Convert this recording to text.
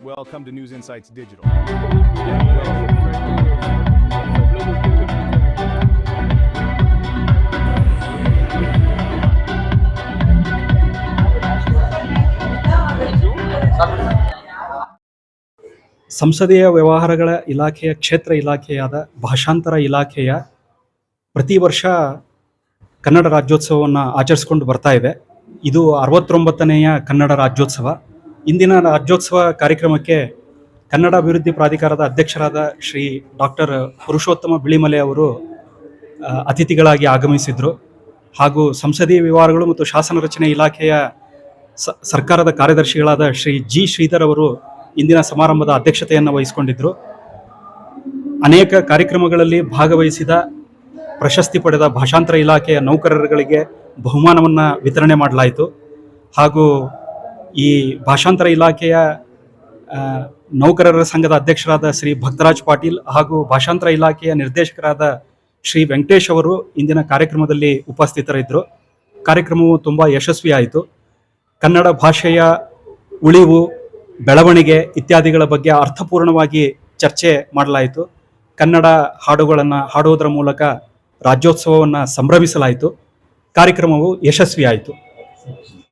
Welcome to News Insights Digital. ಸಂಸದೀಯ ವ್ಯವಹಾರಗಳ ಇಲಾಖೆಯ ಕ್ಷೇತ್ರ ಇಲಾಖೆಯಾದ ಭಾಷಾಂತರ ಇಲಾಖೆಯ ಪ್ರತಿ ವರ್ಷ ಕನ್ನಡ ರಾಜ್ಯೋತ್ಸವವನ್ನು ಆಚರಿಸ್ಕೊಂಡು ಬರ್ತಾ ಇದೆ ಇದು ಅರವತ್ತೊಂಬತ್ತನೆಯ ಕನ್ನಡ ರಾಜ್ಯೋತ್ಸವ ಇಂದಿನ ರಾಜ್ಯೋತ್ಸವ ಕಾರ್ಯಕ್ರಮಕ್ಕೆ ಕನ್ನಡ ಅಭಿವೃದ್ಧಿ ಪ್ರಾಧಿಕಾರದ ಅಧ್ಯಕ್ಷರಾದ ಶ್ರೀ ಡಾಕ್ಟರ್ ಪುರುಷೋತ್ತಮ ಬಿಳಿಮಲೆ ಅವರು ಅತಿಥಿಗಳಾಗಿ ಆಗಮಿಸಿದ್ರು. ಹಾಗೂ ಸಂಸದೀಯ ವ್ಯವಹಾರಗಳು ಮತ್ತು ಶಾಸನ ರಚನೆ ಇಲಾಖೆಯ ಸರ್ಕಾರದ ಕಾರ್ಯದರ್ಶಿಗಳಾದ ಶ್ರೀ ಜಿ ಶ್ರೀಧರ್ ಅವರು ಇಂದಿನ ಸಮಾರಂಭದ ಅಧ್ಯಕ್ಷತೆಯನ್ನು ವಹಿಸಿಕೊಂಡಿದ್ದರು ಅನೇಕ ಕಾರ್ಯಕ್ರಮಗಳಲ್ಲಿ ಭಾಗವಹಿಸಿದ ಪ್ರಶಸ್ತಿ ಪಡೆದ ಭಾಷಾಂತರ ಇಲಾಖೆಯ ನೌಕರರುಗಳಿಗೆ ಬಹುಮಾನವನ್ನು ವಿತರಣೆ ಮಾಡಲಾಯಿತು. ಹಾಗೂ ಈ ಭಾಷಾಂತರ ಇಲಾಖೆಯ ನೌಕರರ ಸಂಘದ ಅಧ್ಯಕ್ಷರಾದ ಶ್ರೀ ಭಕ್ತರಾಜ್ ಪಾಟೀಲ್ ಹಾಗೂ ಭಾಷಾಂತರ ಇಲಾಖೆಯ ನಿರ್ದೇಶಕರಾದ ಶ್ರೀ ವೆಂಕಟೇಶ್ ಅವರು ಇಂದಿನ ಕಾರ್ಯಕ್ರಮದಲ್ಲಿ ಉಪಸ್ಥಿತರಿದ್ದರು. ಕಾರ್ಯಕ್ರಮವು ತುಂಬ ಯಶಸ್ವಿಯಾಯಿತು. ಕನ್ನಡ ಭಾಷೆಯ ಉಳಿವು, ಬೆಳವಣಿಗೆ ಇತ್ಯಾದಿಗಳ ಬಗ್ಗೆ ಅರ್ಥಪೂರ್ಣವಾಗಿ ಚರ್ಚೆ ಮಾಡಲಾಯಿತು. ಕನ್ನಡ ಹಾಡುಗಳನ್ನು ಹಾಡುವುದರ ಮೂಲಕ ರಾಜ್ಯೋತ್ಸವವನ್ನು ಸಂಭ್ರಮಿಸಲಾಯಿತು. ಕಾರ್ಯಕ್ರಮವು ಯಶಸ್ವಿಯಾಯಿತು.